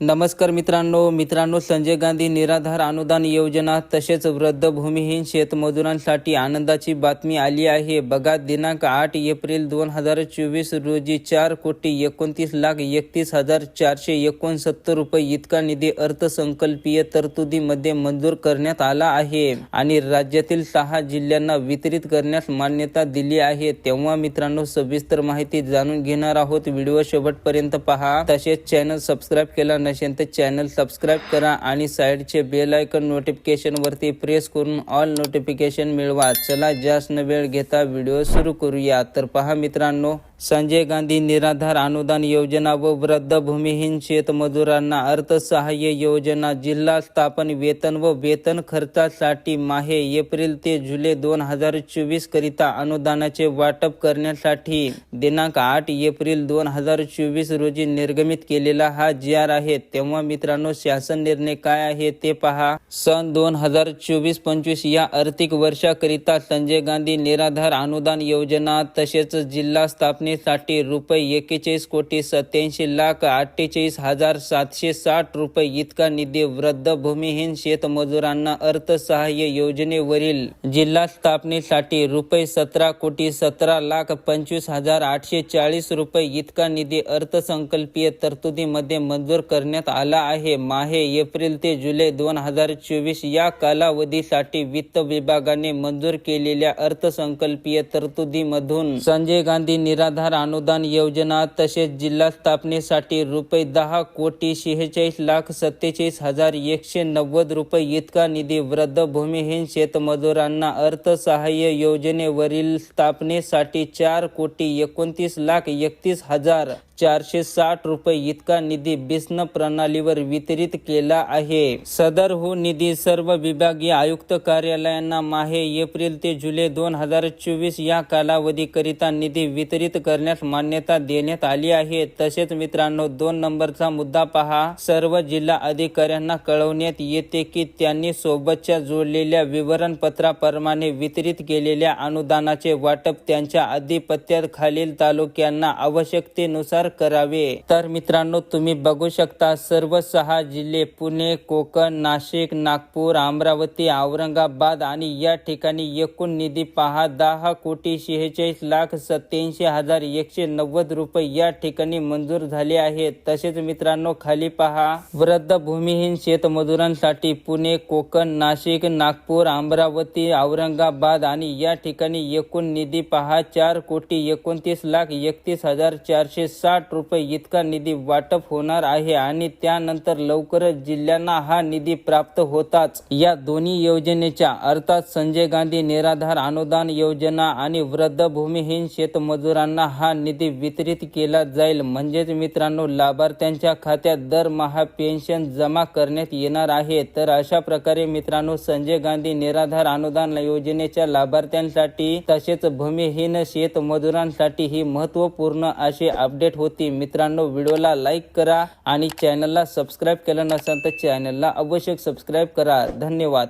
नमस्कार मित्रांनो मित्रांनो संजय गांधी निराधार अनुदान योजना तसेच वृद्ध भूमिहीन शेतमजुरांसाठी आनंदाची बातमी आली आहे. बघा दिनांक आठ एप्रिल दोन हजार चोवीस रोजी चार कोटी एकोणतीस लाख एकतीस हजार चारशे एकोणसत्तर रुपये इतका निधी अर्थसंकल्पीय तरतुदीमध्ये मंजूर करण्यात आला आहे आणि राज्यातील सहा जिल्ह्यांना वितरित करण्यास मान्यता दिली आहे. तेव्हा मित्रांनो सविस्तर माहिती जाणून घेणार आहोत. व्हिडिओ शेवटपर्यंत पहा. तसेच चॅनल सबस्क्राईब केला नसेल तर चॅनल सबस्क्राईब करा आणि साईडचे बेल आयकन नोटिफिकेशनवरती प्रेस करून ऑल नोटिफिकेशन मिळवा. चला जास्त वेळ घेता व्हिडिओ सुरू करूया. तर पहा मित्रांनो संजय गांधी निराधार अनुदान योजना व वृद्ध भूमिहीन शेतमजुरांना अर्थसहाय्य योजना जिल्हा स्थापन वेतन व वेतन खर्चासाठी माहे एप्रिल ते जुलै दोन हजार चोवीस करिता अनुदानाचे वाटप करण्यासाठी दिनांक आठ एप्रिल दोन हजार चोवीस रोजी निर्गमित केलेला हा जी आर आहे. तेव्हा मित्रांनो शासन निर्णय काय आहे ते पहा. सन दोन हजार चोवीस पंचवीस या आर्थिक वर्षाकरिता संजय गांधी निराधार अनुदान योजना तसेच जिल्हा योजनेसाठी रुपये एकेचाळीस कोटी सत्याऐंशी लाख अठ्ठेचाळीस हजार सातशे साठ रुपये इतका निधी वृद्ध भूमिहीन शेतमजुरांना अर्थसहाय्य योजनेवरील जिल्हा स्थापनेसाठी रुपये सतरा कोटी सतरा लाख पंचवीस हजार आठशे चाळीस रुपये इतका निधी अर्थसंकल्पीय तरतुदीमध्ये मंजूर करण्यात आला आहे. माहे एप्रिल ते जुलै दोन हजार चोवीस या कालावधीसाठी वित्त विभागाने मंजूर केलेल्या अर्थसंकल्पीय तरतुदीमधून संजय गांधी निराधार अनुदान योजना तसेच जिल्हा स्थापनेसाठी रुपये दहा कोटी शेहेचाळीस लाख सत्तेचाळीस हजार एकशे नव्वद रुपये इतका निधी वृद्ध भूमिहीन शेतमजुरांना अर्थसहाय्य योजनेवरील स्थापनेसाठी चार कोटी एकोणतीस लाख एकतीस हजार चारशे साठ रुपये इतका निधी बिस्न प्रणालीवर वितरित केला आहे. सदर हो निधी सर्व विभागीय आयुक्त कार्यालयांना माहे. एप्रिल ते जुलै दोन हजार चोवीस या कालावधीकरिता निधी वितरित करण्यास मान्यता देण्यात आली आहे. तसेच मित्रांनो दोन नंबरचा मुद्दा पहा. सर्व जिल्हा अधिकाऱ्यांना कळवण्यात येते की त्यांनी सोबतच्या जोडलेल्या विवरणपत्राप्रमाणे वितरित केलेल्या अनुदानाचे वाटप त्यांच्या आधिपत्यात खालील तालुक्यांना आवश्यकतेनुसार करावे. तर मित्रांनो तुम्ही बघू शकता सर्व सहा जिल्हे पुणे कोकण नाशिक नागपूर अमरावती औरंगाबाद आणि या ठिकाणी एकूण निधी पहा दहा कोटी शेहेचाळीस लाख सत्याऐंशी हजार एकशे नव्वद रुपये या ठिकाणी मंजूर झाले आहेत. तसेच मित्रांनो खाली पहा वृद्ध भूमिहीन शेतमजुरांसाठी पुणे कोकण नाशिक नागपूर अमरावती औरंगाबाद आणि या ठिकाणी एकूण निधी पहा चार कोटी एकोणतीस लाख एकतीस हजार चारशे साठ रुपये इतका निधी वाटप होणार आहे आणि त्यानंतर लवकरच जिल्ह्यांना हा निधी प्राप्त होताच. या दोन्ही योजनेच्या अर्थात संजय गांधी निराधार अनुदान योजना आणि वृद्ध भूमिहीन शेतमजुरांना हा निधी वितरित केला जाईल. म्हणजेच मित्रांनो लाभार्थ्यांच्या खात्यात दरमहा पेन्शन जमा करण्यात येणार आहे. तर अशा प्रकारे मित्रांनो संजय गांधी निराधार अनुदान योजनेच्या लाभार्थ्यांसाठी तसेच भूमिहीन शेतमजुरांसाठी ही महत्त्वपूर्ण अशी अपडेट होती. मित्रांनो व्हिडिओला लाईक करा आणि चॅनलला सबस्क्राईब केलं नसेल तर चॅनलला आवश्यक सबस्क्राईब करा. धन्यवाद.